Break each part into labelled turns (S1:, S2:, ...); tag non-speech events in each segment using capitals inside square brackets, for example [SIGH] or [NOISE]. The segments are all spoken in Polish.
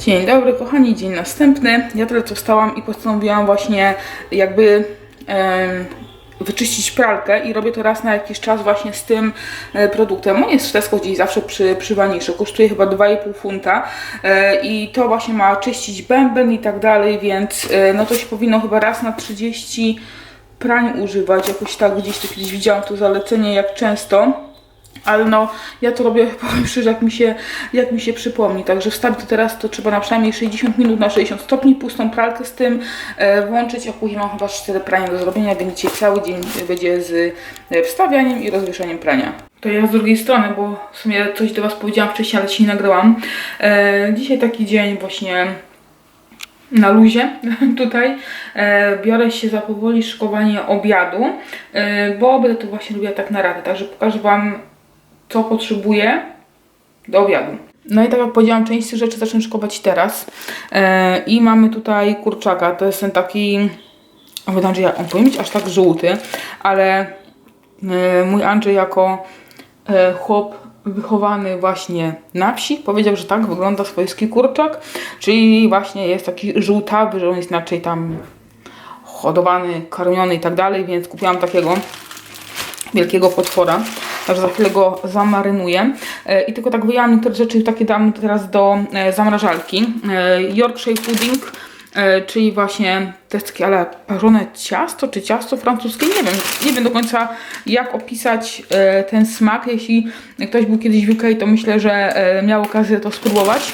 S1: Dzień dobry, kochani, dzień następny. Ja teraz wstałam i postanowiłam właśnie jakby wyczyścić pralkę i robię to raz na jakiś czas właśnie z tym e, produktem. On jest w Tesco gdzieś zawsze przy, przy Waniszu, kosztuje chyba 2,5 funta e, i to właśnie ma czyścić bęben i tak dalej, więc e, no to się powinno chyba raz na 30 prań używać, jakoś tak gdzieś tu kiedyś widziałam to zalecenie, jak często. Ale no, ja to robię, [LAUGHS] powiem szczerze, jak mi się, jak mi się przypomni. Także wstawić to teraz, to trzeba na przynajmniej 60 minut na 60 stopni, pustą pralkę z tym e, włączyć, a później mam chyba 4 prania do zrobienia, więc dzisiaj cały dzień będzie z e, wstawianiem i rozwieszaniem prania. To ja z drugiej strony, bo w sumie coś do Was powiedziałam wcześniej, ale się nie nagrałam. E, dzisiaj taki dzień właśnie na luzie [LAUGHS] tutaj. E, biorę się za powoli szykowanie obiadu, e, bo będę to właśnie robiła tak na radę. Także pokażę Wam, co potrzebuję do obiadu. No i tak jak powiedziałam, część tych rzeczy zacznę szykować teraz. E, I mamy tutaj kurczaka. To jest ten taki, o Andrzej, on powinien być aż tak żółty, ale e, mój Andrzej jako e, chłop wychowany właśnie na wsi powiedział, że tak wygląda swojski kurczak, czyli właśnie jest taki żółtawy, że on jest inaczej tam hodowany, karmiony i tak dalej, więc kupiłam takiego wielkiego potwora. Także za chwilę go zamarynuję. E, I tylko tak wyjęłam niektóre rzeczy, takie dam teraz do e, zamrażalki. E, Yorkshire pudding, czyli właśnie to jest takie ale parzone ciasto, czy ciasto francuskie, nie wiem, nie wiem do końca jak opisać ten smak. Jeśli ktoś był kiedyś w UK, to myślę, że miał okazję to spróbować.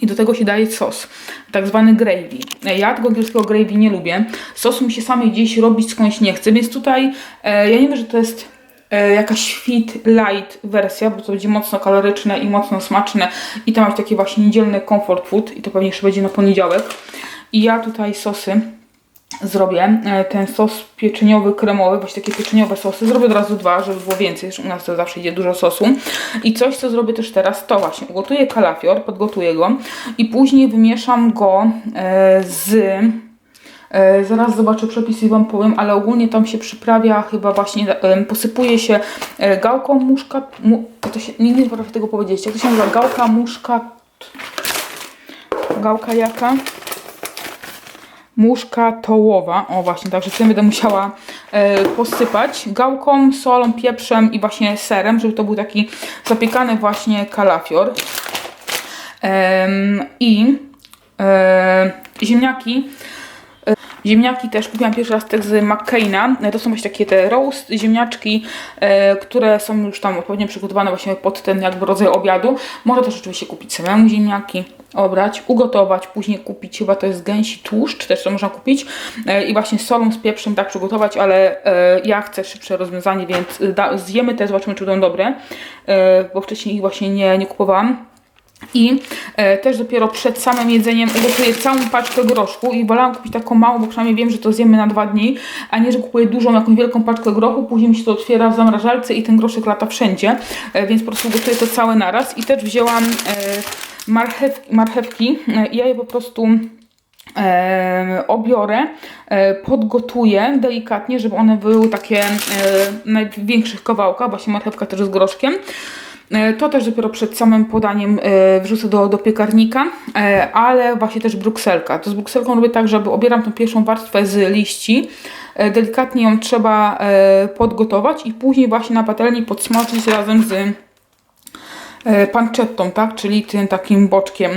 S1: I do tego się daje sos, tak zwany gravy. Ja tego angielskiego gravy nie lubię. Sosu mi się samej gdzieś robić skądś nie chce, więc tutaj e, ja nie wiem, że to jest jakaś fit light wersja, bo to będzie mocno kaloryczne i mocno smaczne i to ma być taki właśnie niedzielny comfort food i to pewnie jeszcze będzie na poniedziałek. I ja tutaj sosy zrobię e, ten sos pieczeniowy, kremowy, właśnie takie pieczeniowe sosy. Zrobię od razu dwa, żeby było więcej. U nas to zawsze idzie dużo sosu. I coś, co zrobię też teraz, to właśnie ugotuję kalafior, podgotuję go i później wymieszam go e, z... E, zaraz zobaczę przepis i Wam powiem, ale ogólnie tam się przyprawia chyba właśnie, e, posypuje się e, gałką muszka, mu, to się, nie, nie potrafię tego powiedzieć, jak to się nazywa, gałka, muszka, gałka jaka? muszka tołowa. O właśnie, także tym będę musiała e, posypać gałką, solą, pieprzem i właśnie serem, żeby to był taki zapiekany właśnie kalafior. I e, ziemniaki. Ziemniaki też kupiłam pierwszy raz tak z McCaina. To są właśnie takie te roast ziemniaczki, e, które są już tam odpowiednio przygotowane właśnie pod ten jakby rodzaj obiadu. Można też oczywiście kupić samemu ziemniaki, obrać, ugotować, później kupić, chyba to jest gęsi tłuszcz, też to można kupić e, i właśnie solą, z pieprzem tak przygotować, ale e, ja chcę szybsze rozwiązanie, więc zjemy te, zobaczymy czy będą dobre, bo wcześniej ich właśnie nie, nie kupowałam. I e, też dopiero przed samym jedzeniem ugotuję całą paczkę groszku i wolałam kupić taką małą, bo przynajmniej wiem, że to zjemy na dwa dni, a nie, że kupuję dużą, jakąś wielką paczkę grochu, później mi się to otwiera w zamrażalce i ten groszek lata wszędzie, e, więc po prostu gotuję to całe naraz. I też wzięłam e, marchew, marchewki e, i ja je po prostu e, obiorę, e, podgotuję delikatnie, żeby one były takie e, największych kawałkach, właśnie marchewka też z groszkiem. E, To też dopiero przed samym podaniem e, wrzucę do, do piekarnika, e, ale właśnie też brukselka. To z brukselką robię tak, żeby obieram tą pierwszą warstwę z liści, delikatnie ją trzeba podgotować i później właśnie na patelni podsmażyć razem z pancettą, tak? Czyli tym takim boczkiem.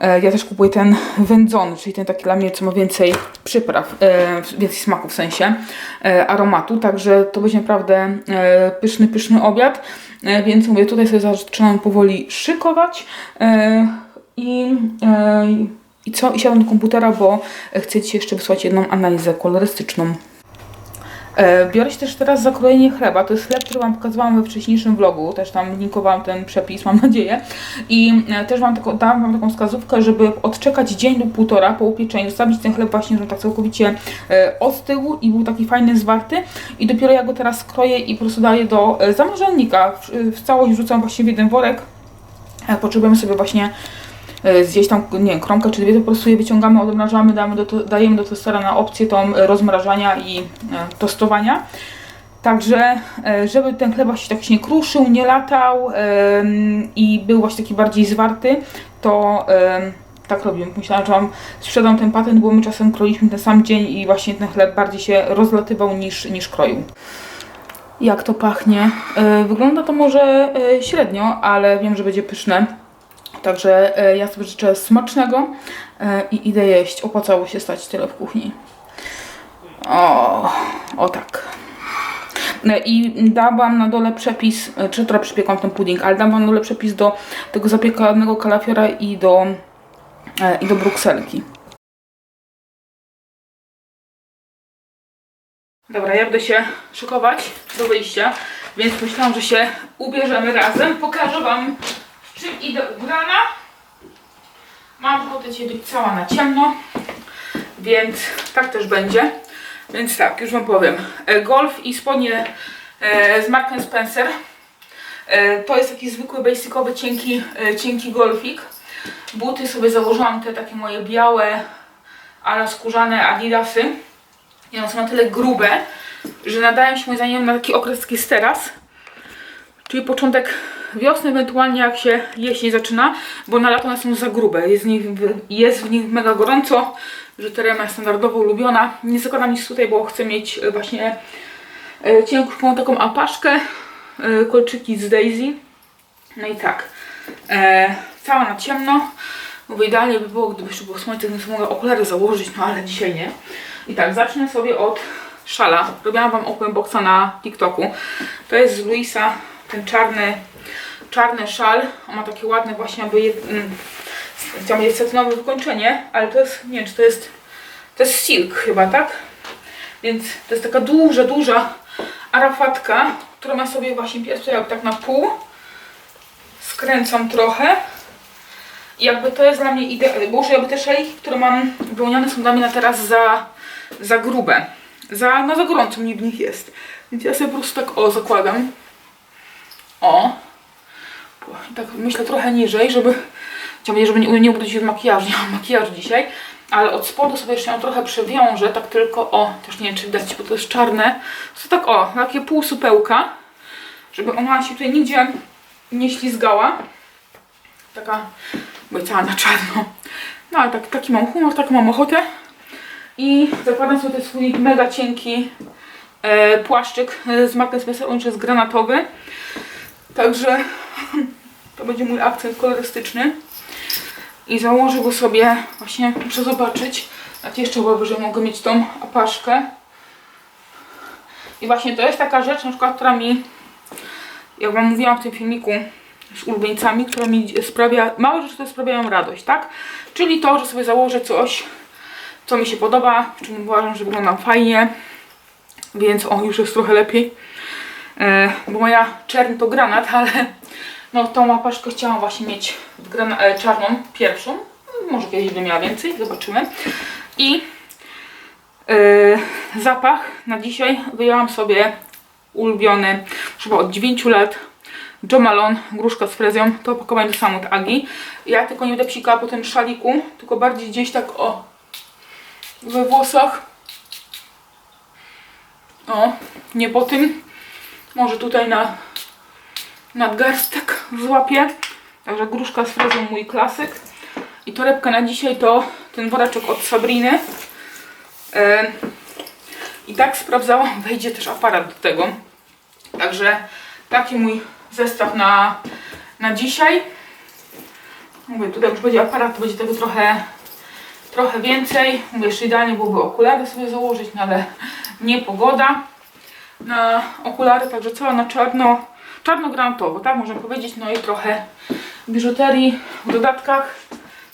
S1: E, Ja też kupuję ten wędzony, czyli ten taki dla mnie, co ma więcej przypraw, e, więcej smaku w sensie e, aromatu, także to będzie naprawdę pyszny, pyszny obiad, więc mówię, tutaj sobie zaczynam powoli szykować i, i co? I siadam do komputera, bo chcę Ci jeszcze wysłać jedną analizę kolorystyczną. E, Biorę się też teraz za krojenie chleba. To jest chleb, który Wam pokazywałam we wcześniejszym vlogu. Też tam linkowałam ten przepis, mam nadzieję. I e, też wam taką, dałam Wam taką wskazówkę, żeby odczekać dzień lub półtora po upieczeniu, zostawić ten chleb właśnie, żeby tak całkowicie e, ostygł i był taki fajny, zwarty. I dopiero ja go teraz kroję i po prostu daję do zamrażalnika. W, całość wrzucam właśnie w jeden worek. Potrzebujemy sobie właśnie zjeść tam, nie wiem, kromkę czy dwie, to po prostu je wyciągamy, odmrażamy, damy do, dajemy do tostera na opcję tą e, rozmrażania i e, tostowania. Także, e, żeby ten chleb właśnie tak się nie kruszył, nie latał i był właśnie taki bardziej zwarty, to, tak robię. Myślałam, że mam, sprzedam ten patent, bo my czasem kroiliśmy ten sam dzień i właśnie ten chleb bardziej się rozlatywał niż, niż kroił. Jak to pachnie? E, Wygląda to może e, średnio, ale wiem, że będzie pyszne. Także e, ja sobie życzę smacznego e, i idę jeść. Opłacało się stać tyle w kuchni. O, o tak. E, I dałam na dole przepis, czy trochę przypiekłam ten pudding, ale dałam na dole przepis do tego zapiekanego kalafiora i do, i do brukselki. Dobra, ja będę się szykować do wyjścia, więc myślałam, że się ubierzemy razem. Pokażę Wam, czym idę ubrana. Mam ochotę dzisiaj być cała na ciemno, więc tak też będzie. Więc tak, już Wam powiem. E, Golf i spodnie e, z Mark Spencer. E, To jest taki zwykły, basicowy, cienki, cienki golfik. Buty sobie założyłam, te takie moje białe, ale skórzane adidasy. I one są na tyle grube, że nadają się moim zdaniem na taki okres taki jest teraz. Czyli początek wiosny, ewentualnie jak się jesień zaczyna, bo na lato one są za grube. Jest w nich, jest w nich mega gorąco, terema jest standardowo ulubiona. Nie zakładam nic tutaj, bo chcę mieć e, właśnie e, cienką taką apaszkę, e, kolczyki z Daisy. No i tak, e, cała na ciemno. Mówię, idealnie by było, gdyby jeszcze było słońce, więc mogę okulary założyć, no ale dzisiaj nie. I tak, zacznę sobie od szala. Robiłam Wam open boxa na TikToku. To jest z Luisa, ten czarny, czarny szal. On ma takie ładne właśnie, aby je, mm, chciałam powiedzieć satynowe wykończenie, ale to jest, nie wiem, czy to jest, to jest silk chyba, tak? Więc to jest taka duża, duża arafatka, którą ja sobie właśnie jak tak na pół skręcam trochę. I jakby to jest dla mnie idealne, bo już jakby te szaliki, które mam wyłonione są dla mnie na teraz za, za grube. Za, no za gorąco mi w nich jest. Więc ja sobie po prostu tak o zakładam. O. Tak myślę trochę niżej, żeby, chciałabym, żeby nie, nie ubrudzić od makijażu. [LAUGHS] Nie mam makijażu dzisiaj. Ale od spodu sobie jeszcze ją trochę przewiążę, tak tylko o, też nie wiem czy widać, bo to jest czarne. To tak o, takie półsupełka, żeby ona się tutaj nigdzie nie ślizgała. Taka, bo cała na czarno. No ale tak, taki mam humor, taką mam ochotę. I zakładam sobie ten swój mega cienki e, płaszczyk z Mark Spencer, on jest granatowy. Także [LAUGHS] to będzie mój akcent kolorystyczny. I założę go sobie, właśnie muszę zobaczyć, jak jeszcze byłoby, że mogę mieć tą apaszkę. I właśnie to jest taka rzecz, na przykład, która mi, jak Wam mówiłam w tym filmiku, z ulubieńcami, która mi sprawia, małe rzeczy to sprawiają radość, tak? Czyli to, że sobie założę coś, co mi się podoba, w czym uważam, że wyglądam fajnie, więc o, już jest trochę lepiej, e, bo moja czerń to granat, [LAUGHS] ale no tą łapaszkę chciałam właśnie mieć w grana, e, czarną, pierwszą, może kiedyś będę miała więcej, zobaczymy. I e, zapach na dzisiaj wyjęłam sobie ulubiony, chyba od 9 lat, Joe Malone, gruszka z frezją, to opakowanie to samo od Agi. Ja tylko nie będę psikała po tym szaliku, tylko bardziej gdzieś tak o we włosach. O, nie po tym. Może tutaj na nadgarstek złapię. Także gruszka z frezją mój klasyk. I torebka na dzisiaj to ten woreczek od Sabriny. E, I tak sprawdzałam, [LAUGHS] wejdzie też aparat do tego. Także taki mój zestaw na, na dzisiaj. Mówię, tutaj już będzie aparat, to będzie tego trochę, trochę więcej. Mówię, jeszcze idealnie byłoby okulary sobie założyć, no ale [LAUGHS] nie pogoda na okulary, także cała na czarno, czarno-granatowo, tak można powiedzieć. No i trochę biżuterii w dodatkach.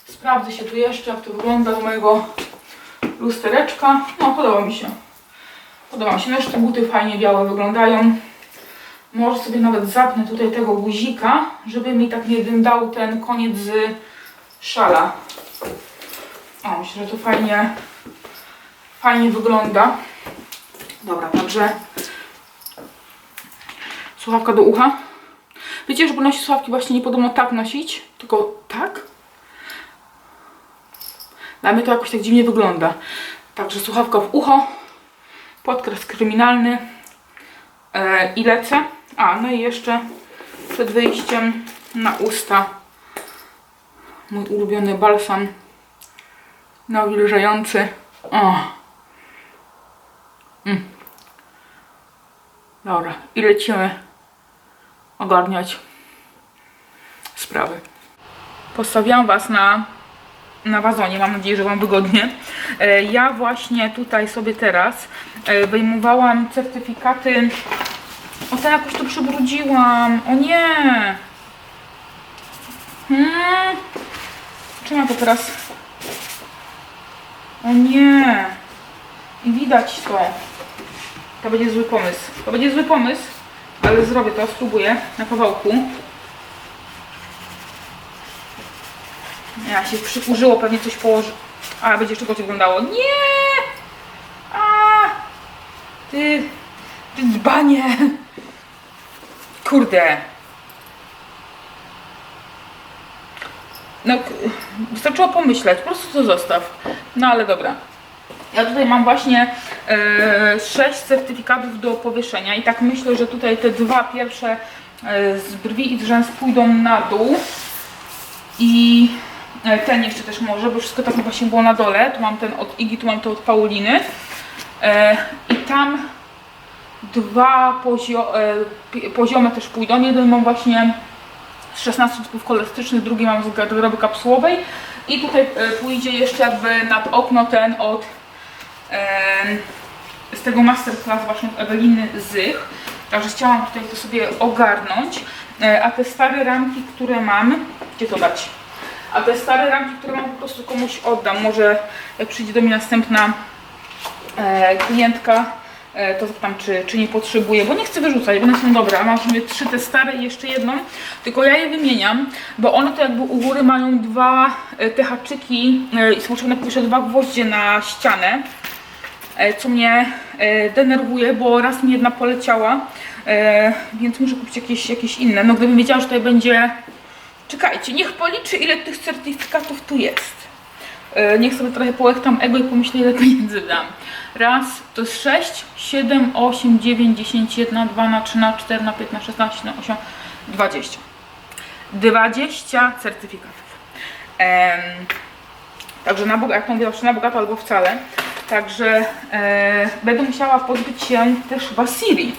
S1: Sprawdzę się tu jeszcze, jak to wygląda do mojego lustereczka. No, podoba mi się. Podoba mi się. Jeszcze buty fajnie białe wyglądają. Może sobie nawet zapnę tutaj tego guzika, żeby mi tak nie dał ten koniec z szala. O, myślę, że to fajnie, fajnie wygląda. Dobra, także słuchawka do ucha. Wiecie, żeby nosić słuchawki właśnie nie podobno tak nosić, tylko tak. Dla mnie to jakoś tak dziwnie wygląda. Także słuchawka w ucho, podkres kryminalny e, i lecę. A, no i jeszcze przed wyjściem na usta Mój ulubiony balsam nawilżający. O. Mm. Dobra, i lecimy ogarniać sprawy. Postawiłam Was na, na wazonie, mam nadzieję, że Wam wygodnie. E, Ja właśnie tutaj sobie teraz e, wyjmowałam certyfikaty. O, to jakoś tu przybrudziłam. O nie! Hmm. Czym ja to teraz? O nie! I widać to. To będzie zły pomysł. To będzie zły pomysł, ale zrobię to, spróbuję na kawałku. Ja się przykurzyło, pewnie coś położy. A, będzie gorzej wyglądało. Nie! A! Ty, ty dzbanie! Kurde. No, wystarczyło pomyśleć, po prostu to zostaw. No ale dobra. Ja tutaj mam właśnie e, sześć certyfikatów do powieszenia i tak myślę, że tutaj te dwa pierwsze e, z brwi i z rzęs pójdą na dół i e, ten jeszcze też może, bo wszystko tak właśnie było na dole. Tu mam ten od Igi, tu mam to od Pauliny e, i tam dwa pozio, e, poziome też pójdą. Jeden mam właśnie z 16 typów kolorystycznych, drugi mam z garderoby kapsułowej i tutaj e, pójdzie jeszcze jakby nad okno ten od z tego masterclass właśnie od Eweliny Zych. Także chciałam tutaj to sobie ogarnąć. E, A te stare ramki, które mam, gdzie to dać? A te stare ramki, które mam po prostu komuś oddam. Może jak przyjdzie do mnie następna e, klientka, e, to zapytam, czy, czy nie potrzebuję, bo nie chcę wyrzucać, bo one są dobre. A mam w trzy te stare i jeszcze jedną, tylko ja je wymieniam, bo one to jakby u góry mają dwa te haczyki i są potrzebne jeszcze dwa gwoździe na ścianę co mnie e, denerwuje, bo raz mi jedna poleciała, e, więc muszę kupić jakieś, jakieś inne. No gdybym wiedziała, że tutaj będzie... Czekajcie, niech policzy ile tych certyfikatów tu jest. E, niech sobie trochę połechtam ego i pomyślę ile pieniędzy dam. Raz, to jest 6, 7, 8, 9, 10, 1, 2, na 3, na 4, na 5, na 16, na 8, 20. 20 certyfikatów. Em, Także na bogato, jak mówię zawsze na bogato albo wcale. Także e, będę musiała pozbyć się też Wasiri,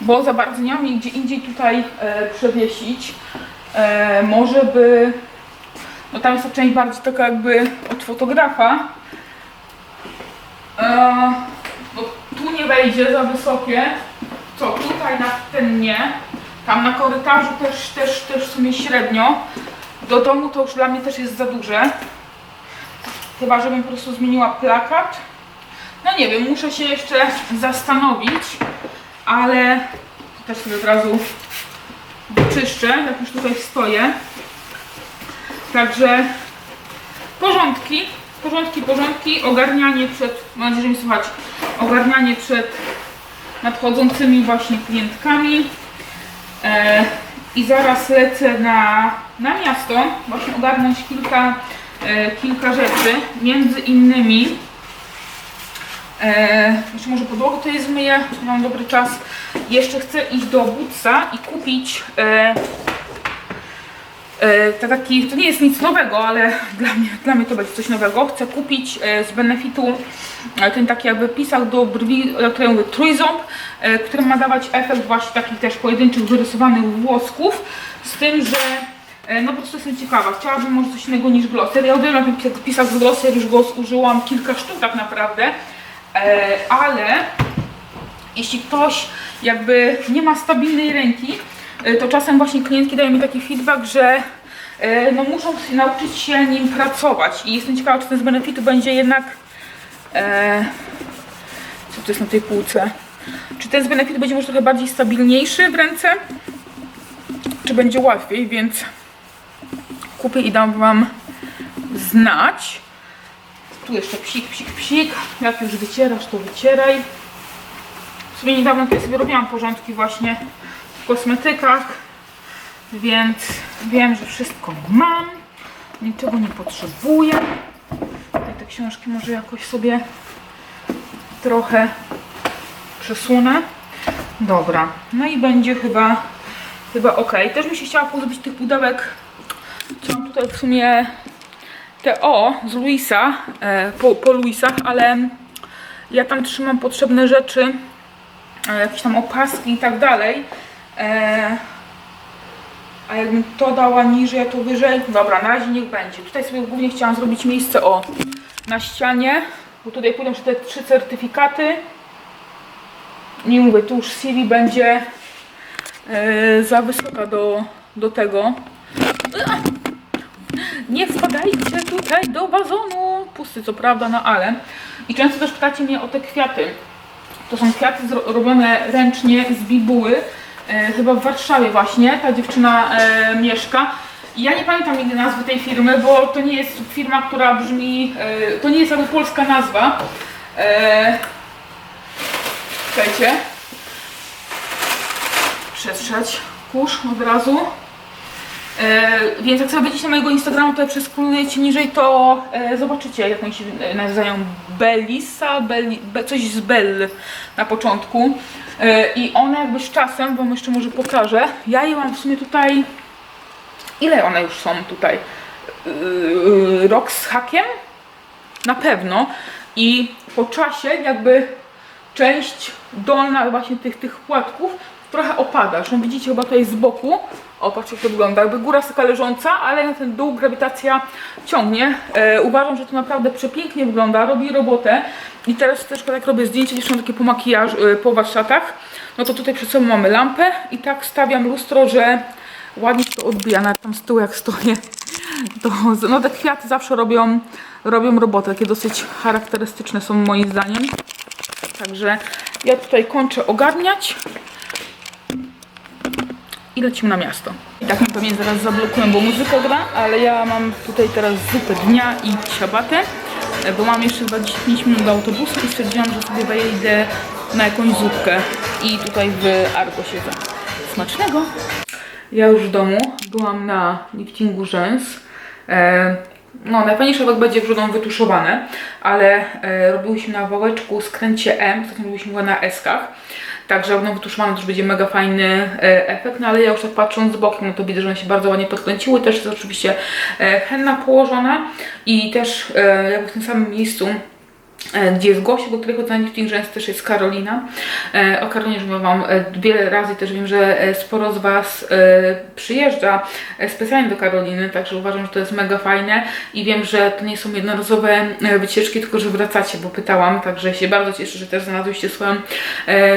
S1: bo za bardzo nie mam jej gdzie indziej tutaj e, przewiesić. E, może by, no tam jest ta część bardziej taka jakby od fotografa. E, bo tu nie wejdzie za wysokie. Co, tutaj na ten nie. Tam na korytarzu też, też, też w sumie średnio. Do domu to już dla mnie też jest za duże. Chyba, żebym po prostu zmieniła plakat. No nie wiem, muszę się jeszcze zastanowić, ale też sobie od razu wyczyszczę, jak już tutaj stoję. Także porządki, porządki, porządki, ogarnianie przed, mam nadzieję, że mi słychać, ogarnianie przed nadchodzącymi właśnie klientkami. E, I zaraz lecę na, na miasto, właśnie ogarnąć kilka, e, kilka rzeczy, między innymi e, jeszcze może podłogę tutaj zmyję, mam dobry czas. Jeszcze chcę iść do Bootsa i kupić e, e, to taki, to nie jest nic nowego, ale dla mnie, dla mnie to będzie coś nowego. Chcę kupić e, z benefitu e, ten taki jakby pisał do brwi, o którym mówię, trójząb, e, który ma dawać efekt właśnie takich też pojedynczych wyrysowanych włosków, z tym, że e, no po prostu jestem ciekawa, chciałabym może coś innego niż glosser. Ja uwielbiam ten pis- pisać z glosser, już go użyłam kilka sztuk tak naprawdę, ale jeśli ktoś jakby nie ma stabilnej ręki, y, to czasem właśnie klientki dają mi taki feedback, że y, no muszą nauczyć się nim pracować. I jestem ciekawa, czy ten z benefitu będzie jednak e, co to jest na tej półce? Czy ten z benefitu będzie może trochę bardziej stabilniejszy w ręce? Czy będzie łatwiej, więc kupię i dam wam znać tu jeszcze psik, psik, psik jak już wycierasz, to wycieraj w sumie niedawno tutaj sobie robiłam porządki właśnie w kosmetykach, więc wiem, że wszystko mam, niczego nie potrzebuję. Tutaj te książki może jakoś sobie trochę przesunę. Dobra, no i będzie chyba, chyba ok. Też mi się chciała pozbyć tych pudełek, co mam tutaj w sumie te o z Luisa, e, po, po Luisach, ale ja tam trzymam potrzebne rzeczy, e, jakieś tam opaski i tak dalej. E, a jakbym to dała niżej, to wyżej, dobra, na razie niech będzie. Tutaj sobie głównie chciałam zrobić miejsce o na ścianie, bo tutaj pójdą te trzy certyfikaty. Nie mówię, tu już Siri będzie e, za wysoka do, do tego. Nie wpadajcie tutaj do wazonu. Pusty co prawda, no ale. I często też pytacie mnie o te kwiaty. To są kwiaty robione ręcznie z bibuły. E, chyba w Warszawie właśnie ta dziewczyna e, mieszka. I ja nie pamiętam nigdy nazwy tej firmy, bo to nie jest firma, która brzmi. E, to nie jest jakby polska nazwa. E, czekajcie. Przetrzeć kurz od razu. E, więc jak sobie wejdziecie na mojego Instagrama, to przeskrolujecie niżej, to e, zobaczycie jak oni się e, nazywają Belisa, Belli, be, coś z Bell na początku. I one jakby z czasem, wam jeszcze może pokażę, ja je mam w sumie tutaj, ile one już są tutaj? Rok z hakiem? Na pewno. I po czasie jakby część dolna właśnie tych, tych płatków trochę opada. Zresztą widzicie chyba tutaj z boku. O, jak to wygląda. Jakby góra jest taka leżąca, ale na ten dół grawitacja ciągnie. E, uważam, że to naprawdę przepięknie wygląda. Robi robotę. I teraz też jak robię zdjęcia, dziewczynom takie po makijażu, e, po warsztatach, no to tutaj przed sobą mamy lampę i tak stawiam lustro, że ładnie to odbija. Nawet tam z tyłu jak stoję. To, no te kwiaty zawsze robią, robią robotę. Takie dosyć charakterystyczne są moim zdaniem. Także ja tutaj kończę ogarniać i lecimy na miasto. I tak mnie pewnie zaraz zablokują, bo muzyka gra, ale ja mam tutaj teraz zupę dnia i ciabatę, e, bo mam jeszcze 25 minut do autobusu i stwierdziłam, że sobie wejdę na jakąś zupkę i tutaj w Argo siedzę. Smacznego! Ja już w domu byłam na liftingu rzęs. No, najfajniejsze tak będzie wrzodą wytuszowane, ale e, robiłyśmy na wałeczku skręcie M, ostatnio robiliśmy chyba na S-kach. Także będą wytuszowane, też będzie mega fajny e, efekt, no ale ja już tak patrząc z boku, no to widzę, że one się bardzo ładnie podkręciły. Też jest oczywiście e, henna położona i też e, jakby w tym samym miejscu gdzie jest Gosia, do której chodzę na lifting rzęs, też jest Karolina. E, o Karolinie już mówiłam e, wiele razy też wiem, że e, sporo z Was przyjeżdża specjalnie do Karoliny, także uważam, że to jest mega fajne i wiem, że to nie są jednorazowe wycieczki, tylko że wracacie, bo pytałam, także się bardzo cieszę, że też znalazłyście swoją,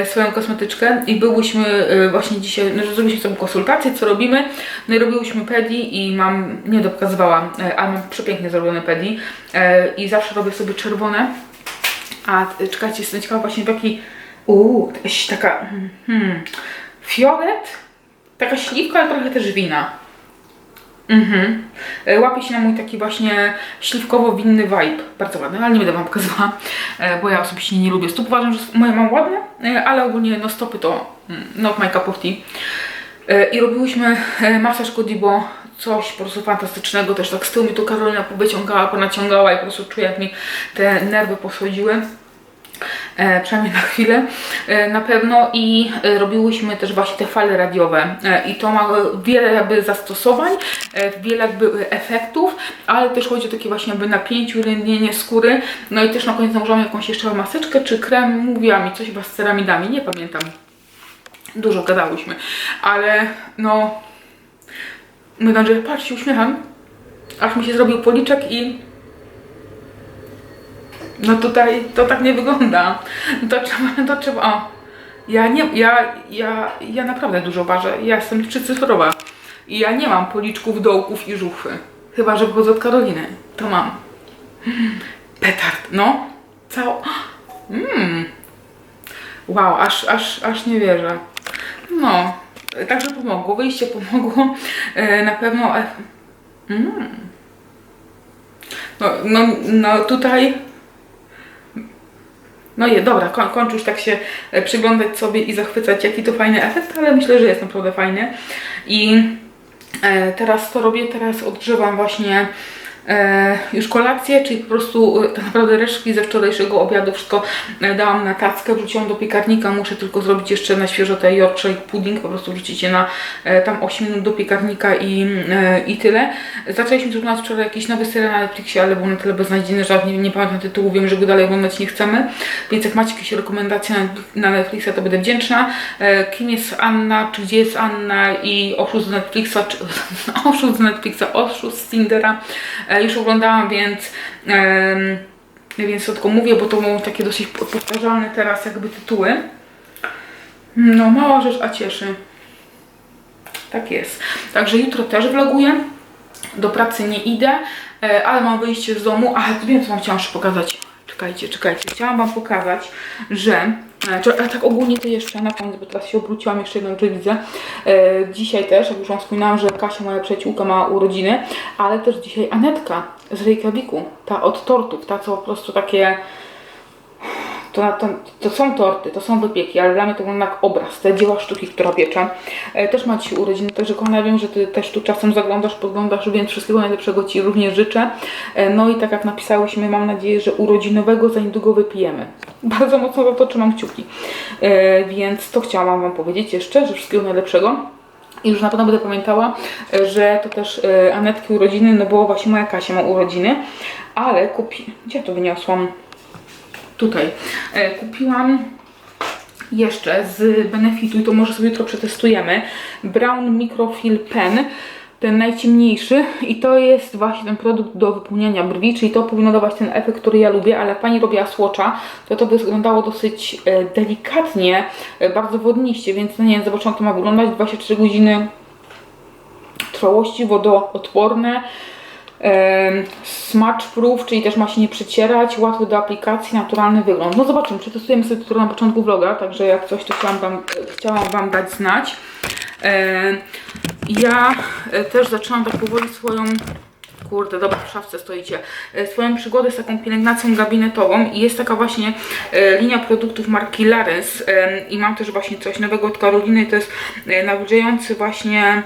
S1: swoją kosmetyczkę i byłyśmy właśnie dzisiaj, no, zrobiliśmy sobie konsultację, co robimy, no i robiłyśmy pedi i mam, nie dokazywałam, e, ale mam przepięknie zrobione pedi i zawsze robię sobie czerwone, a czekajcie, jestem ciekawa właśnie taki, uuu, taka, hmm, fiolet, taka śliwka, ale trochę też wina. Mhm. E, Łapie się na mój taki właśnie śliwkowo-winny vibe. Bardzo ładny, ale nie będę Wam pokazywała, e, bo ja osobiście nie lubię stóp. Uważam, że moje mam ładne, e, ale ogólnie no stopy to mm, not my cup of tea. I robiłyśmy masaż Godibo, coś po prostu fantastycznego. Też tak z tyłu mi tu Karolina wyciągała, ponaciągała i po prostu czuję, jak mi te nerwy poschodziły. E, przynajmniej na chwilę e, na pewno i e, robiłyśmy też właśnie te fale radiowe e, i to ma wiele jakby zastosowań, e, wiele jakby efektów, ale też chodzi o takie właśnie jakby napięcie, ulenienie skóry, no i też na koniec nałożyłam jakąś jeszcze maseczkę czy krem, mówiła mi coś chyba z ceramidami, nie pamiętam, dużo gadałyśmy, ale no mówię, że patrz się uśmiecham, aż mi się zrobił policzek i no tutaj to tak nie wygląda. To trzeba, to trzeba. O. Ja nie, ja, ja, ja naprawdę dużo ważę. Ja jestem trzycyfrowa. I ja nie mam policzków, dołków i żuchwy. Chyba, że wychodzę od Karoliny. To mam. Petard, no. Cało. Mm. Wow, aż, aż, aż nie wierzę. No. Także pomogło. Wyjście pomogło. E, na pewno. e, Mm. No, no, no tutaj no je, dobra, koń, już tak się e, przyglądać sobie i zachwycać, jaki to fajny efekt, ale myślę, że jest naprawdę fajny. I teraz to robię, teraz odgrzewam właśnie już kolację, czyli po prostu e, tak naprawdę resztki ze wczorajszego obiadu wszystko e, dałam na tackę, wrzuciłam do piekarnika, muszę tylko zrobić jeszcze na świeżo te Yorkshire pudding, po prostu wrzucić je na e, tam 8 minut do piekarnika i, e, i tyle. Zaczęliśmy też oglądać wczoraj jakiś nowy serial na Netflixie, ale był na tyle beznadziejny, że nie, nie pamiętam tytułu, wiem, że go dalej oglądać nie chcemy, więc jak macie jakieś rekomendacje na, na Netflixa, to będę wdzięczna. E, kim jest Anna, czy gdzie jest Anna i oszust z Netflixa, czy [LAUGHS] oszust z Netflixa, oszust z Tindera, już oglądałam, więc em, więc to tylko mówię, bo to są takie dosyć powtarzalne teraz jakby tytuły. No, mała rzecz, a cieszy. Tak jest. Także jutro też vloguję. Do pracy nie idę, e, ale mam wyjście z domu. A wiem, co wam chciałam jeszcze pokazać. Czekajcie, czekajcie. Chciałam wam pokazać, że. e, A tak ogólnie to jeszcze na koniec, bo teraz się obróciłam jeszcze jedną drzwi widzę. E, dzisiaj też, jak już wam wspominałam, że Kasia, moja przyjaciółka, ma urodziny, ale też dzisiaj Anetka z Reykjaviku, ta od tortów, ta co po prostu takie to, to, to są torty, to są wypieki, ale dla mnie to wygląda jak obraz, te dzieła sztuki, która pieczę. E, też ma dzisiaj urodziny, także kochana, wiem, że Ty też tu czasem zaglądasz, podglądasz, więc wszystkiego najlepszego Ci również życzę. E, no i tak jak napisałyśmy, mam nadzieję, że urodzinowego za niedługo wypijemy. [LAUGHS] Bardzo mocno za to trzymam kciuki. E, więc to chciałam Wam powiedzieć jeszcze, że wszystkiego najlepszego. I już na pewno będę pamiętała, e, że to też e, Anetki urodziny, no bo właśnie moja Kasia ma urodziny, ale kupi... Gdzie to wyniosłam? Tutaj. E, kupiłam jeszcze z Benefitu i to może sobie jutro przetestujemy. Brown Microfill Pen, ten najciemniejszy i to jest właśnie ten produkt do wypełniania brwi, czyli to powinno dawać ten efekt, który ja lubię, ale jak pani robiła swatcha, to to wyglądało dosyć e, delikatnie, e, bardzo wodniście, więc no nie wiem, zobaczyłam jak to ma wyglądać, 24 godziny trwałości, wodoodporne, Smudge proof, czyli też ma się nie przecierać, łatwy do aplikacji, naturalny wygląd. No zobaczymy, przetestujemy sobie to na początku vloga, także jak coś to chciałam Wam, chciałam wam dać znać. Ja e, też zaczęłam tak powoli swoją Kurde, dobra, w szafce stoicie. E, Swoją przygodę z taką pielęgnacją gabinetową i jest taka właśnie e, linia produktów marki Larens i mam też właśnie coś nowego od Karoliny, to jest nawilżający właśnie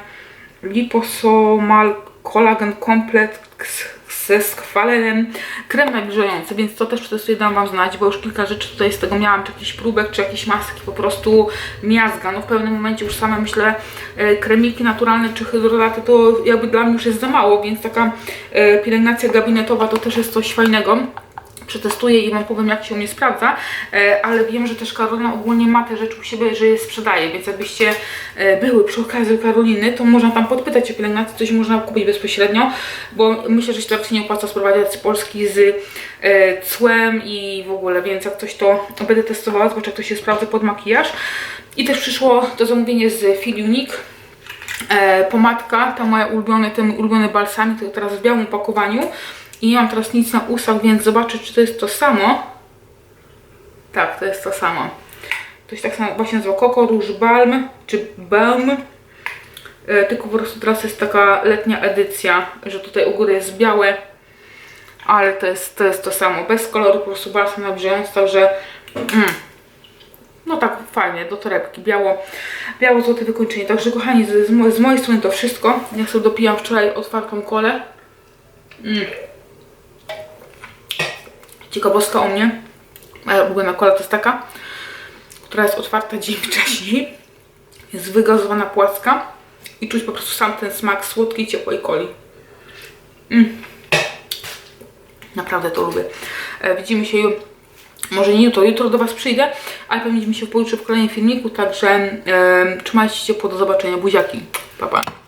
S1: liposomal kolagen kompleks ze skwalenem krem nawilżający, więc to też przetestuję, dam Wam znać, bo już kilka rzeczy tutaj z tego miałam, czy jakiś próbek, czy jakieś maski, po prostu miazga. No w pewnym momencie już same myślę, e, kremiki naturalne czy hydrolaty to jakby dla mnie już jest za mało, więc taka e, pielęgnacja gabinetowa to też jest coś fajnego przetestuję i Wam powiem jak się u mnie sprawdza, e, ale wiem, że też Karolina ogólnie ma te rzeczy u siebie, że je sprzedaje, więc jakbyście e, były przy okazji Karoliny, to można tam podpytać o pielęgnację, coś można kupić bezpośrednio, bo myślę, że się tak nie opłaca sprowadzać z Polski z e, cłem i w ogóle, więc jak coś to będę testowała, zobaczę jak to się sprawdza pod makijaż. I też przyszło to zamówienie z Feel Unique, pomadka, ta moja ulubiony, ten ulubiony balsamik, teraz w białym opakowaniu. I nie mam teraz nic na ustach, więc zobaczę, czy to jest to samo. Tak, to jest to samo. To się tak samo właśnie nazywa Coco Rouge Balm, czy Balm. E, tylko po prostu teraz jest taka letnia edycja, że tutaj u góry jest białe, ale to jest to, jest to samo. Bez koloru, po prostu balsam nawilżający, także mm, no tak fajnie, do torebki, biało, biało złote wykończenie. Także kochani, z, z mojej strony to wszystko. Ja sobie dopijam wczoraj otwartą kolę. Mm. Ciekawostka o mnie. Moja ulubiona kola to jest taka, która jest otwarta dzień [LAUGHS] wcześniej. Jest wygazowana płaska i czuć po prostu sam ten smak słodkiej, ciepłej coli. Mm. Naprawdę to lubię. E, widzimy się może nie jutro, jutro do Was przyjdę, ale pewnie widzimy się pojutrze w kolejnym filmiku, także e, trzymajcie się ciepło, do zobaczenia, buziaki, pa pa.